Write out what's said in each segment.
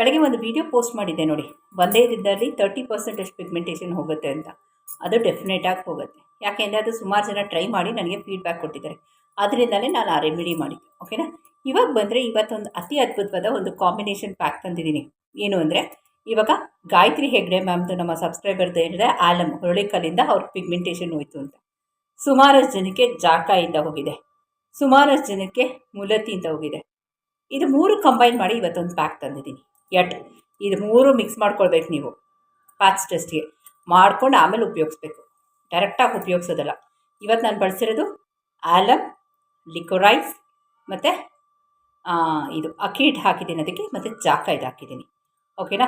ಬೆಳಗ್ಗೆ ಒಂದು video post ಮಾಡಿದ್ದೆ ನೋಡಿ. ಒಂದೇ ಇದ್ದಲ್ಲಿ ತರ್ಟಿ ಪರ್ಸೆಂಟೇಜ್ ಪಿಗ್ಮೆಂಟೇಷನ್ ಹೋಗುತ್ತೆ ಅಂತ. ಅದು ಡೆಫಿನೆಟಾಗಿ ಹೋಗುತ್ತೆ. ಯಾಕೆಂದರೆ ಅದು ಸುಮಾರು ಜನ ಟ್ರೈ ಮಾಡಿ ನನಗೆ ಫೀಡ್ಬ್ಯಾಕ್ ಕೊಟ್ಟಿದ್ದಾರೆ. ಅದರಿಂದಲೇ ನಾನು ಆ ರೆಮಿಡಿ ಮಾಡಿದ್ದೆ. ಓಕೆನಾ ಇವಾಗ ಬಂದರೆ ಇವತ್ತೊಂದು ಅತಿ ಅದ್ಭುತವಾದ ಒಂದು ಕಾಂಬಿನೇಷನ್ ಪ್ಯಾಕ್ ತಂದಿದ್ದೀನಿ. ಏನು ಅಂದರೆ, ಇವಾಗ ಗಾಯತ್ರಿ ಹೆಗ್ಡೆ ಮ್ಯಾಮ್ದು ನಮ್ಮ ಸಬ್ಸ್ಕ್ರೈಬರ್ದು ಏನಿದೆ ಆಲಮ್ ಹುರುಳಿಕಲ್ಲಿಂದ ಅವ್ರ ಪಿಗ್ಮೆಂಟೇಷನ್ ಹೋಯಿತು ಅಂತ. ಸುಮಾರಷ್ಟು ಜನಕ್ಕೆ ಜಾಕಾಯಿಂದ ಹೋಗಿದೆ. ಸುಮಾರಷ್ಟು ಜನಕ್ಕೆ ಮುಲತಿಯಿಂದ ಹೋಗಿದೆ. ಇದು ಮೂರು ಕಂಬೈನ್ ಮಾಡಿ ಇವತ್ತೊಂದು ಪ್ಯಾಕ್ ತಂದಿದ್ದೀನಿ. ಎಟ್. ಇದು ಮೂರು ಮಿಕ್ಸ್ ಮಾಡ್ಕೊಳ್ಬೇಕು ನೀವು. ಪ್ಯಾಚ್ ಟೆಸ್ಟ್ಗೆ ಮಾಡ್ಕೊಂಡು ಆಮೇಲೆ ಉಪಯೋಗಿಸ್ಬೇಕು. ಡೈರೆಕ್ಟಾಗಿ ಉಪಯೋಗಿಸೋದಲ್ಲ. ಇವತ್ತು ನಾನು ಬಳಸಿರೋದು ಆಲಮ್ ಲಿಕೋರೈಸ್ ಮತ್ತು ಇದು ಅಕ್ಕಿ ಹಿಟ್ಟು ಹಾಕಿದ್ದೀನಿ ಅದಕ್ಕೆ ಮತ್ತು ಜಾಕ ಇದು ಹಾಕಿದ್ದೀನಿ. ಓಕೆನಾ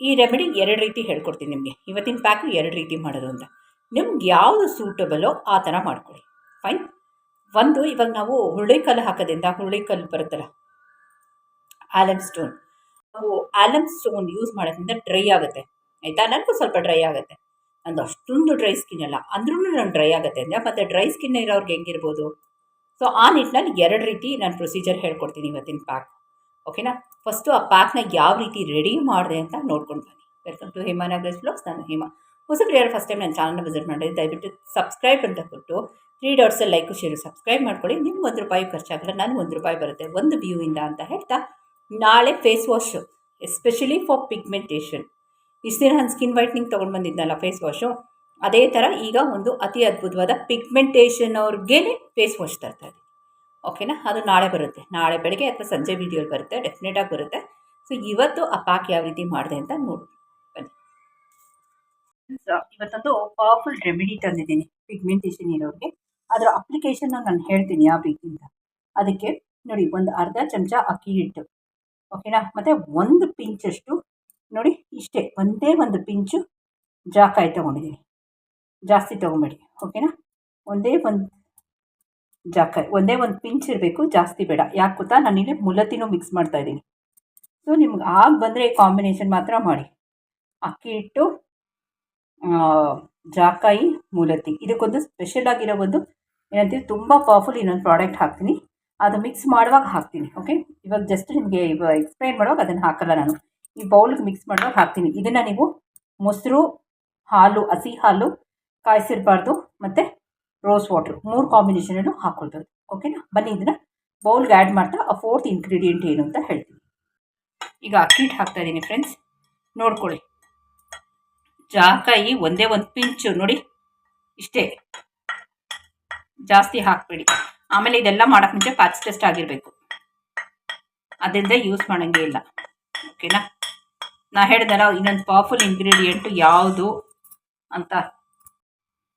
ಈ ರೆಮಿಡಿ ಎರಡು ರೀತಿ ಹೇಳ್ಕೊಡ್ತೀನಿ ನಿಮಗೆ. ಇವತ್ತಿನ ಪ್ಯಾಕು ಎರಡು ರೀತಿ ಮಾಡೋದು ಅಂತ. ನಿಮ್ಗೆ ಯಾವುದು ಸೂಟಬಲೋ ಆ ಥರ ಮಾಡ್ಕೊಳ್ಳಿ. ಫೈನ್ ಒಂದು ಇವಾಗ ನಾವು ಹುರುಳಿಕಲ್ಲು ಹಾಕೋದ್ರಿಂದ ಹುರುಳಿಕಲ್ಲು ಬರುತ್ತಲ್ಲ. ಆಲಮ್ ಸ್ಟೋನ್ ನಾವು ಆಲಮ್ ಸ್ಟೋನ್ ಯೂಸ್ ಮಾಡೋದ್ರಿಂದ ಡ್ರೈ ಆಗುತ್ತೆ. ಆಯಿತಾ? ನನಗೂ ಸ್ವಲ್ಪ ಡ್ರೈ ಆಗುತ್ತೆ. ನಂದು ಅಷ್ಟೊಂದು ಡ್ರೈ ಸ್ಕಿನ್ ಅಲ್ಲ. ಅಂದ್ರೂ ನಾನು ಡ್ರೈ ಆಗುತ್ತೆ ಅಂದರೆ ಮತ್ತು ಡ್ರೈ ಸ್ಕಿನ್ ಇರೋರ್ಗೆ ಹೆಂಗಿರ್ಬೋದು? ಸೊ ಆ ನಿಟ್ಟಿನಲ್ಲಿ ಎರಡು ರೀತಿ ನಾನು ಪ್ರೊಸೀಜರ್ ಹೇಳ್ಕೊಡ್ತೀನಿ ಇವತ್ತಿನ ಪ್ಯಾಕ್ ಓಕೆನಾ ಫಸ್ಟು ಆ ಪ್ಯಾಕ್ನ ಯಾವ ರೀತಿ ರೆಡಿ ಮಾಡಿದೆ ಅಂತ ನೋಡ್ಕೊಂಡು ಬನ್ನಿ. Welcome to Hema Nagaraj blogs ನಾನು ಹೇಮಾ. ಹೊಸ ಯಾರು ಫಸ್ಟ್ ಟೈಮ್ ನನ್ನ ಚಾನಲ್ನ ವಿಸಿಟ್ ಮಾಡಿದ್ರೆ ದಯವಿಟ್ಟು ಸಬ್ಸ್ಕ್ರೈಬ್ ಅಂತ ಕೊಟ್ಟು ತ್ರೀ ಡಾಟ್ಸಲ್ಲಿ ಲೈಕು ಶೇರು ಸಬ್ಸ್ಕ್ರೈಬ್ ಮಾಡ್ಕೊಳ್ಳಿ. ನಿಮ್ಗೆ ಒಂದು ರೂಪಾಯಿ ಖರ್ಚಾಗಲ್ಲ ನನಗೆ ಒಂದು ರೂಪಾಯಿ ಬರುತ್ತೆ. ಒಂದು ವ್ಯೂವಿಂದ ಅಂತ ಹೇಳ್ತಾ, ನಾಳೆ face wash especially for pigmentation ಇಷ್ಟು ದಿನ ನಾನು ಸ್ಕಿನ್ ವೈಟ್ನಿಂಗ್ ತೊಗೊಂಡು ಬಂದಿದ್ನಲ್ಲ ಫೇಸ್ ವಾಶು ಅದೇ ಥರ ಈಗ ಒಂದು ಅತಿ ಅದ್ಭುತವಾದ ಪಿಗ್ಮೆಂಟೇಷನ್ ಅವ್ರಿಗೆ ಫೇಸ್ ವಾಶ್ ತರ್ತಾ ಇದೆ. ಓಕೆನಾ ಅದು ನಾಳೆ ಬರುತ್ತೆ. ನಾಳೆ ಬೆಳಗ್ಗೆ ಅಥವಾ ಸಂಜೆ ವೀಡಿಯೋಲಿ ಬರುತ್ತೆ. ಡೆಫಿನೆಟಾಗಿ ಬರುತ್ತೆ. ಸೊ ಇವತ್ತು ಆ ಪ್ಯಾಕ್ ಯಾವ ರೀತಿ ಮಾಡಿದೆ ಅಂತ ನೋಡಿ, ಬನ್ನಿ. ಇವತ್ತೊಂದು ಪವರ್ಫುಲ್ ರೆಮಿಡಿ ತಂದಿದ್ದೀನಿ ಪಿಗ್ಮೆಂಟೇಷನ್ ಇರೋರಿಗೆ. ಅದರ ಅಪ್ಲಿಕೇಶನ್ನ ನಾನು ಹೇಳ್ತೀನಿ ಯಾವ ರೀತಿ ಅದಕ್ಕೆ ನೋಡಿ, ಒಂದು ಅರ್ಧ ಚಮಚ ಅಕ್ಕಿ ಹಿಟ್ಟು. ಓಕೆನಾ ಮತ್ತು ಒಂದು ಪಿಂಚಷ್ಟು ನೋಡಿ, ಇಷ್ಟೇ. ಒಂದೇ ಒಂದು ಪಿಂಚು ಜಾಕಾಯಿ ತೊಗೊಂಡಿದ್ದೀನಿ ಜಾಸ್ತಿ ತೊಗೊಂಬೇಡಿ. ಓಕೆನಾ ಒಂದೇ ಒಂದು ಜಾಕಾಯಿ. ಒಂದೇ ಒಂದು ಪಿಂಚ್ ಇರಬೇಕು, ಜಾಸ್ತಿ ಬೇಡ. ಯಾಕೆ ಗೊತ್ತಾ? ನಾನಿಲ್ಲಿ ಮುಲತಿನೂ ಮಿಕ್ಸ್ ಮಾಡ್ತಾ ಇದ್ದೀನಿ. ಸೊ ನಿಮ್ಗೆ ಆಗ ಬಂದರೆ ಈ ಕಾಂಬಿನೇಷನ್ ಮಾತ್ರ ಮಾಡಿ. ಅಕ್ಕಿ ಹಿಟ್ಟು ಜಾಕಾಯಿ ಮೂಲತಿ ಇದಕ್ಕೊಂದು ಸ್ಪೆಷಲ್ ಆಗಿರೋ ಒಂದು, ಏನಂತೀವಿ, ತುಂಬ ಪವರ್ಫುಲ್ ಇನ್ನೊಂದು ಪ್ರಾಡಕ್ಟ್ ಹಾಕ್ತೀನಿ. ಅದು ಮಿಕ್ಸ್ ಮಾಡುವಾಗ ಹಾಕ್ತೀನಿ ಓಕೆ ಇವಾಗ ಜಸ್ಟ್ ನಿಮಗೆ ಎಕ್ಸ್ಪ್ಲೈನ್ ಮಾಡುವಾಗ ಅದನ್ನು ಹಾಕಲ್ಲ ನಾನು. ಈ ಬೌಲ್ಗೆ ಮಿಕ್ಸ್ ಮಾಡುವಾಗ ಹಾಕ್ತೀನಿ. ಇದನ್ನು ನೀವು ಮೊಸರು, ಹಾಲು, ಹಸಿ ಹಾಲು, ಕಾಯಿಸಿರಬಾರ್ದು, ಮತ್ತು ರೋಸ್ ವಾಟ್ರು ಮೂರು ಕಾಂಬಿನೇಷನಲ್ಲೂ ಹಾಕ್ಕೊಳ್ಬೋದು ಓಕೆನಾ ಬನ್ನಿ ಇದನ್ನು ಬೌಲ್ಗೆ ಆ್ಯಡ್ ಮಾಡ್ತಾ ಆ ಫೋರ್ತ್ ಇಂಗ್ರೀಡಿಯೆಂಟ್ ಏನು ಅಂತ ಹೇಳ್ತೀನಿ. ಈಗ ಅಕ್ಕಿ ಹಿಟ್ಟು ಹಾಕ್ತಾ ಇದ್ದೀನಿ ಫ್ರೆಂಡ್ಸ್ ನೋಡ್ಕೊಳ್ಳಿ. ಜಾಕಾಯಿ ಒಂದೇ ಒಂದು ಪಿಂಚು, ನೋಡಿ. ಇಷ್ಟೇ. ಜಾಸ್ತಿ ಹಾಕಬೇಡಿ. ಆಮೇಲೆ ಇದೆಲ್ಲ ಮಾಡೋಕೆ ಮುಂಚೆ ಪ್ಯಾಚ್ ಟೆಸ್ಟ್ ಆಗಿರಬೇಕು. ಅದಿಲ್ಲದೆ ಯೂಸ್ ಮಾಡೋಂಗೇ ಇಲ್ಲ. ಓಕೆನಾ ನಾ? ಹೇಳಿದಾರ ಇನ್ನೊಂದು ಪವರ್ಫುಲ್ ಇಂಗ್ರೀಡಿಯೆಂಟು ಯಾವುದು ಅಂತ.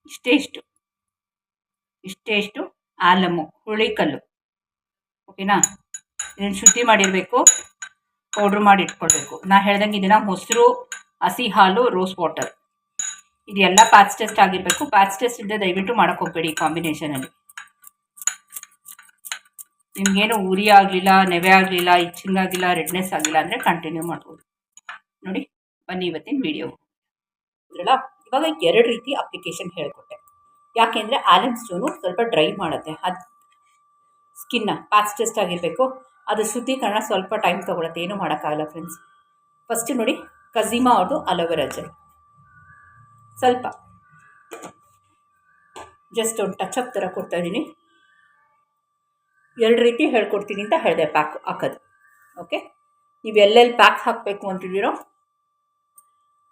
ಇಷ್ಟೇ ಇಷ್ಟು. ಇಷ್ಟೇ ಇಷ್ಟು ಆಲಮು, ಹುಳಿಕಲ್ಲು. ಓಕೆನಾ ಇದನ್ನು ಶುದ್ಧಿ ಮಾಡಿರಬೇಕು ಪೌಡ್ರ್ ಮಾಡಿ ಇಟ್ಕೊಳ್ಬೇಕು. ನಾ ಹೇಳ್ದಂಗೆ ಇದನ್ನು ಮೊಸರು, ಹಸಿ ಹಾಲು ರೋಸ್ ವಾಟರ್ ಇದೆಲ್ಲ ಪ್ಯಾಚ್ ಟೆಸ್ಟ್ ಆಗಿರಬೇಕು. ಪ್ಯಾಚ್ ಟೆಸ್ಟ್ ಇಲ್ಲದೆ ದಯವಿಟ್ಟು ಮಾಡೋಕ್ಕೆ ಹೋಗಬೇಡಿ ಈ ಕಾಂಬಿನೇಷನಲ್ಲಿ ನಿಮಗೇನು ಉರಿ ಆಗಲಿಲ್ಲ, ನೆವೆ ಆಗಲಿಲ್ಲ, ಇಚ್ಚಿಂಗ್ ಆಗಿಲ್ಲ, ರೆಡ್ನೆಸ್ ಆಗಿಲ್ಲ ಅಂದರೆ ಕಂಟಿನ್ಯೂ ಮಾಡ್ಬೋದು. ನೋಡಿ, ಬನ್ನಿ ಇವತ್ತಿನ ವಿಡಿಯೋ ಇದ್ರಲ್ಲ, ಇವಾಗ ಎರಡು ರೀತಿ ಅಪ್ಲಿಕೇಶನ್ ಹೇಳಿಕೊಟ್ಟೆ. ಯಾಕೆಂದರೆ ಆಲಮ್ ಸ್ಟೋನು ಸ್ವಲ್ಪ ಡ್ರೈ ಮಾಡುತ್ತೆ. ಅದು ಸ್ಕಿನ್ನ ಪ್ಯಾಚ್ ಟೆಸ್ಟ್ ಆಗಿರಬೇಕು. ಅದು ಶುದ್ಧೀಕರಣ ಸ್ವಲ್ಪ ಟೈಮ್ ತೊಗೊಳುತ್ತೆ. ಏನೂ ಮಾಡೋಕ್ಕಾಗಲ್ಲ ಫ್ರೆಂಡ್ಸ್ ಫಸ್ಟು ನೋಡಿ, ಕಝೀಮಾ ಅವ್ರದ್ದು ಅಲೋವೆರಾ ಜೆಲ್ ಸ್ವಲ್ಪ ಜಸ್ಟ್ ಒಂದು ಟಚ್ ಅಪ್ ಥರ ಕೊಡ್ತಾಯಿದ್ದೀನಿ ಎರಡು ರೀತಿ ಹೇಳ್ಕೊಡ್ತೀನಿ ಅಂತ ಹೇಳಿದೆ ಪ್ಯಾಕ್ ಹಾಕೋದು. ಓಕೆ ನೀವು ಎಲ್ಲೆಲ್ಲಿ ಪ್ಯಾಕ್ ಹಾಕಬೇಕು ಅಂತಿದ್ದೀರೋ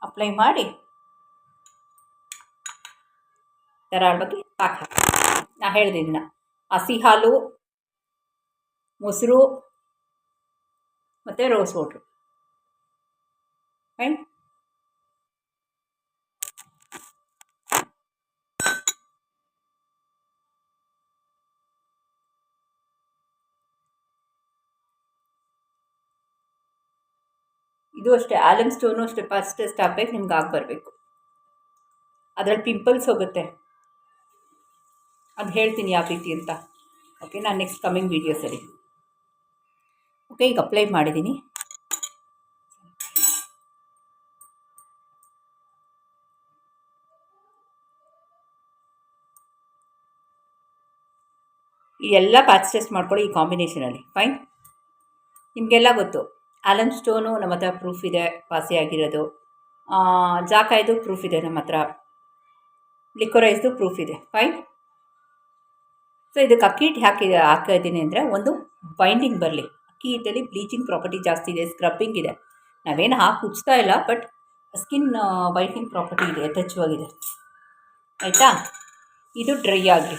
ಅಪ್ಲೈ ಮಾಡಿ. ಧಾರಾಳವಾಗಿ ಪ್ಯಾಕ್ ಹಾಕಿ ನಾ ಹೇಳಿದೆ ಇದನ್ನು. ಹಸಿ ಹಾಲು, ಮೊಸರು ಮತ್ತು ರೋಸ್ ವಾಟ್ರು ಫೈನ್ ಇದು ಅಷ್ಟೇ ಆಲಮ್ ಸ್ಟೋನು ಅಷ್ಟೇ ಫಸ್ಟ್ ಟೆಸ್ಟ್ ಹಾಕ್ಬೇಕು ನಿಮ್ಗೆ ಆಗಿ ಬರಬೇಕು. ಅದರಲ್ಲಿ ಪಿಂಪಲ್ಸ್ ಹೋಗುತ್ತೆ. ಅದು ಹೇಳ್ತೀನಿ ಯಾವ ರೀತಿ ಅಂತ. ಓಕೆ ನಾನು ನೆಕ್ಸ್ಟ್ ಕಮಿಂಗ್ ಸರಿ. ಓಕೆ ಈಗ ಅಪ್ಲೈ ಮಾಡಿದ್ದೀನಿ ಈ ಎಲ್ಲ ಪ್ಯಾಚ್ ಟೆಸ್ಟ್ ಮಾಡ್ಕೊಳ್ಳಿ ಈ ಕಾಂಬಿನೇಷನಲ್ಲಿ ಫೈನ್ ನಿಮಗೆಲ್ಲ ಗೊತ್ತು. ಆಲನ್ ಸ್ಟೋನು ನಮ್ಮ ಹತ್ರ ಪ್ರೂಫ್ ಇದೆ ಪಾಸಿ ಆಗಿರೋದು. ಆ, ಜಾಕಾಯ್ದು ಪ್ರೂಫ್ ಇದೆ ನಮ್ಮ ಹತ್ರ. ಲಿಕ್ವರೈಸ್ದು ಪ್ರೂಫ್ ಇದೆ. ಫೈನ್ ಸೊ ಇದಕ್ಕೆ ಅಕ್ಕಿ ಹಿಟ್ಟು ಹಾಕ್ತಾ ಹಾಕಿದ್ದೀನಿ ಅಂದರೆ ಒಂದು ಬೈಂಡಿಂಗ್ ಬರಲಿ. ಅಕ್ಕಿ ಹಿಟ್ಟಲ್ಲಿ ಬ್ಲೀಚಿಂಗ್ ಪ್ರಾಪರ್ಟಿ ಜಾಸ್ತಿ ಇದೆ ಸ್ಕ್ರಬ್ಬಿಂಗ್ ಇದೆ. ನಾವೇನು ಹಾಕಿ ಉಜ್ತಾ ಇಲ್ಲ ಬಟ್ ಸ್ಕಿನ್ ವೈಟಿಂಗ್ ಪ್ರಾಪರ್ಟಿ ಇದೆ ಯಥೇಚ್ಛವಾಗಿದೆ. ಆಯಿತಾ? ಇದು ಡ್ರೈ ಆಗಲಿ.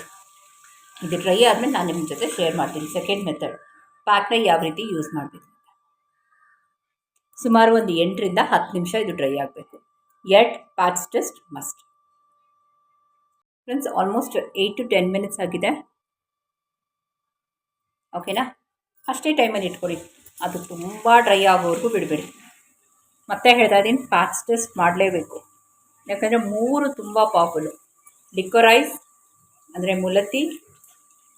ಇದು ಡ್ರೈ ಆದಮೇಲೆ ನಾನು ನಿಮ್ಮ ಜೊತೆ ಶೇರ್ ಮಾಡ್ತೀನಿ ಸೆಕೆಂಡ್ ಮೆಥಡ್ ಪ್ಯಾಕ್ನ ಯಾವ ರೀತಿ ಯೂಸ್ ಮಾಡಬೇಕು? ಸುಮಾರು ಒಂದು ಎಂಟರಿಂದ ಹತ್ತು ನಿಮಿಷ ಇದು ಡ್ರೈ ಆಗಬೇಕು. At patch test must friends almost eight to ten minutes ಆಗಿದೆ. ಓಕೆನಾ ಅಷ್ಟೇ ಟೈಮಲ್ಲಿ ಇಟ್ಕೊಳ್ಳಿ ಅದು ತುಂಬ ಡ್ರೈ ಆಗೋವರೆಗೂ ಬಿಡಬೇಡಿ. ಮತ್ತೆ ಹೇಳ್ತಾ ಇದ್ದೀನಿ ಪ್ಯಾಚ್ ಟೆಸ್ಟ್ ಮಾಡಲೇಬೇಕು. ಯಾಕಂದರೆ ಮೂರು ತುಂಬ ಪಾಪುಲು ಲಿಕ್ವರೈಸ್ ಅಂದರೆ ಮುಲತಿ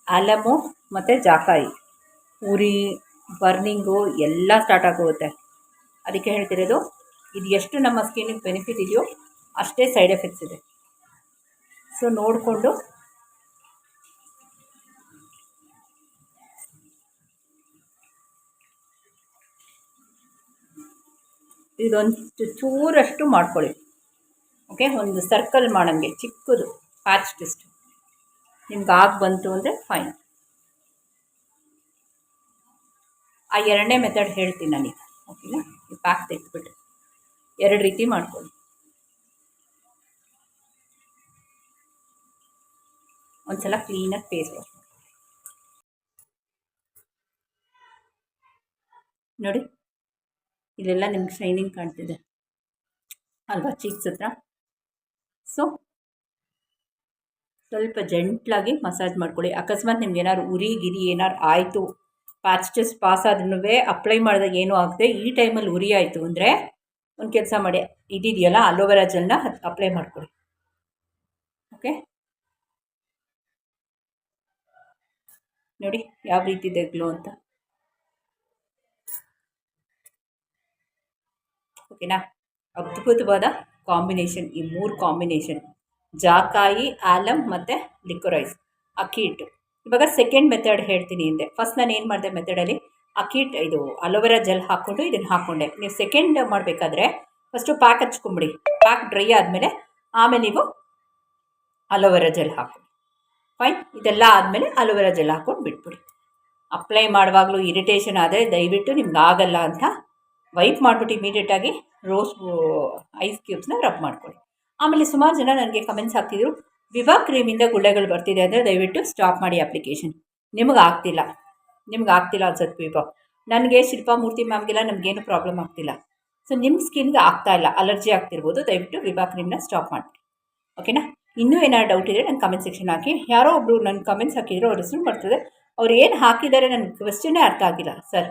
ಆಲಮು ಮತ್ತು ಜಾಕಾಯಿ. ಉರಿ ಬರ್ನಿಂಗು ಎಲ್ಲ ಸ್ಟಾರ್ಟ್ ಆಗೋಗುತ್ತೆ. ಅದಕ್ಕೆ ಹೇಳ್ತಿರೋದು, ಇದು ಎಷ್ಟು ನಮ್ಮ ಸ್ಕಿನ್ನಿಗೆ ಬೆನಿಫಿಟ್ ಇದೆಯೋ ಅಷ್ಟೇ ಸೈಡ್ ಎಫೆಕ್ಟ್ಸ್ ಇದೆ. ಸೊ ನೋಡಿಕೊಂಡು. ಇದೊಂದು ಚೂರಷ್ಟು ಮಾಡ್ಕೊಳ್ಳಿ. ಓಕೆ ಒಂದು ಸರ್ಕಲ್ ಮಾಡೋಂಗೆ, ಚಿಕ್ಕದು ಪ್ಯಾಚ್ ಟೆಸ್ಟ್ ನಿಮ್ಗೆ ಆಗ ಬಂತು ಅಂದರೆ ಫೈನ್ ಆ ಎರಡನೇ ಮೆಥಡ್ ಹೇಳ್ತೀನಿ ನಾನೀಗ ಓಕೆನಾ ಪ್ಯಾಕ್ ತೆಗೆದ್ಬಿಟ್ಟು ಎರಡು ರೀತಿ ಮಾಡ್ಕೊಳ್ಳಿ ಒಂದ್ಸಲ ಕ್ಲೀನಾಗಿ ಪೇಸ್ಟ್ ವಾಶ್ ನೋಡಿ, ಇಲ್ಲೆಲ್ಲ ನಿಮ್ಗೆ ಶೈನಿಂಗ್ ಕಾಣ್ತಿದೆ. ಅಲ್ವಾ ಚೀಕ್ಸ್ ಹತ್ರ? ಸೊ ಸ್ವಲ್ಪ ಜೆಂಟ್ಲಾಗಿ ಮಸಾಜ್ ಮಾಡ್ಕೊಳ್ಳಿ. ಅಕಸ್ಮಾತ್ ನಿಮ್ಗೆ ಏನಾದ್ರು ಉರಿ ಗಿರಿ ಏನಾದ್ರು ಆಯಿತು ಪ್ಯಾಚ್ ಟೆಸ್ಟ್ ಪಾಸ್ ಆದ್ರೂ ಅಪ್ಲೈ ಮಾಡಿದಾಗ ಏನೂ ಆಗದೆ ಈ ಟೈಮಲ್ಲಿ ಉರಿ ಆಯಿತು ಅಂದರೆ ಒಂದು ಕೆಲಸ ಮಾಡಿ. ಇದಿದೆಯಲ್ಲ ಅಲೋವೆರಾ ಜೆಲ್ನ ಅಪ್ಲೈ ಮಾಡ್ಕೊಳ್ಳಿ ಓಕೆ ನೋಡಿ, ಯಾವ ರೀತಿ ಇದೆ ಗ್ಲೋ ಅಂತ. ಓಕೆನಾ ಅದ್ಭುತವಾದ ಕಾಂಬಿನೇಷನ್ ಈ ಮೂರು ಕಾಂಬಿನೇಷನ್ ಜಾಕಾಯಿ ಆಲಮ್ ಮತ್ತು ಲಿಕ್ವರೈಸ್. ಅಕ್ಕಿ ಹಿಟ್ಟು. ಇವಾಗ ಸೆಕೆಂಡ್ ಮೆಥಡ್ ಹೇಳ್ತೀನಿ ಹಿಂದೆ. ಫಸ್ಟ್ ನಾನು ಏನು ಮಾಡಿದೆ ಮೆಥಡಲ್ಲಿ ಹಿಟ್ಟು ಇದು ಅಲೋವೆರಾ ಜೆಲ್ ಹಾಕ್ಕೊಂಡು ಇದನ್ನು ಹಾಕ್ಕೊಂಡೆ ನೀವು ಸೆಕೆಂಡ್ ಮಾಡಬೇಕಾದ್ರೆ ಫಸ್ಟು ಪ್ಯಾಕ್ ಹಚ್ಕೊಂಬಿಡಿ. ಪ್ಯಾಕ್ ಡ್ರೈ ಆದಮೇಲೆ ಆಮೇಲೆ ನೀವು ಅಲೋವೆರಾ ಜೆಲ್ ಹಾಕ್ಕೊಳ್ಳಿ ಫೈನ್ ಇದೆಲ್ಲ ಆದಮೇಲೆ ಅಲೋವೆರಾ ಜೆಲ್ ಹಾಕ್ಕೊಂಡು ಬಿಟ್ಬಿಡಿ. ಅಪ್ಲೈ ಮಾಡುವಾಗಲೂ ಇರಿಟೇಷನ್ ಆದರೆ ದಯವಿಟ್ಟು ನಿಮ್ಗೆ ಆಗಲ್ಲ ಅಂತ ವೈಪ್ ಮಾಡಿಬಿಟ್ಟು ಇಮಿಡಿಯೇಟಾಗಿ ರೋಸ್ ಐಸ್ ಕ್ಯೂಬ್ಸ್ನ ರಬ್ ಮಾಡ್ಕೊಳ್ಳಿ. ಆಮೇಲೆ ಸುಮಾರು ಜನ ನನಗೆ ಕಮೆಂಟ್ಸ್ ಹಾಕ್ತಿದ್ರು ವಿವಾ ಕ್ರೀಮಿಂದ ಗುಳ್ಳೆಗಳು ಬರ್ತಿದೆ ಅಂದರೆ ದಯವಿಟ್ಟು ಸ್ಟಾಪ್ ಮಾಡಿ ಅಪ್ಲಿಕೇಶನ್ ನಿಮಗೆ ಆಗ್ತಿಲ್ಲ. ನಿಮ್ಗೆ ಆಗ್ತಿಲ್ಲ ಅನ್ಸುತ್ತೆ ವಿವಾ ನನಗೆ ಶಿಲ್ಪಾ, ಮೂರ್ತಿ ಮ್ಯಾಮ್ಗೆಲ್ಲ ನಮಗೇನು ಪ್ರಾಬ್ಲಮ್ ಆಗ್ತಿಲ್ಲ. ಸೊ ನಿಮ್ಮ ಸ್ಕಿನ್ಗೆ ಆಗ್ತಾ ಇಲ್ಲ. ಅಲರ್ಜಿ ಆಗ್ತಿರ್ಬೋದು. ದಯವಿಟ್ಟು ವಿವಾ ಕ್ರೀಮ್ನ ಸ್ಟಾಪ್ ಮಾಡಿ. ಓಕೆನಾ ಇನ್ನೂ ಏನಾದ್ರು ಡೌಟ್ ಇದ್ದರೆ ನನ್ನ ಕಮೆಂಟ್ ಸೆಕ್ಷನ್ ಹಾಕಿ. ಯಾರೋ ಒಬ್ಬರು ನನ್ನ ಕಮೆಂಟ್ಸ್ ಹಾಕಿದ್ರು, ಅವ್ರ ಹೆಸರು ಬರ್ತದೆ ಅವ್ರು ಏನು ಹಾಕಿದ್ದಾರೆ ನನ್ನ ಕ್ವೆಶ್ಚನ್ನೇ ಅರ್ಥ ಆಗಿಲ್ಲ. ಸರ್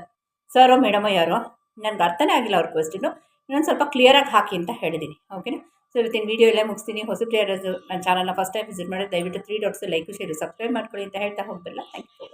ಸರೋ ಮೇಡಮೋ ಯಾರೋ? ನನಗೆ ಅರ್ಥನೇ ಆಗಿಲ್ಲ ಅವ್ರ ಕ್ವೆಶ್ಚನ್ನು ಇನ್ನೊಂದು ಸ್ವಲ್ಪ ಕ್ಲಿಯರಾಗಿ ಹಾಕಿ ಅಂತ ಹೇಳಿದ್ದೀನಿ ಓಕೆನಾ ಸೊ ಇವತ್ತಿನ ವೀಡಿಯೋ ಎಲ್ಲ ಮುಗಿಸ್ತೀನಿ. ಹೊಸ ಪ್ಲೇಯರ್ಸು ನನ್ನ ಚಾನಲ್ನ ಫಸ್ಟ್ ಟೈಮ್ ವಿಸಿಟ್ ಮಾಡಿದ್ರೆ ದಯವಿಟ್ಟು three dots like share subscribe ಮಾಡ್ಕೊಳ್ಳಿ ಅಂತ ಹೇಳ್ತಾ ಹೋಗ್ಬಲ್ಲ ಥ್ಯಾಂಕ್ ಯು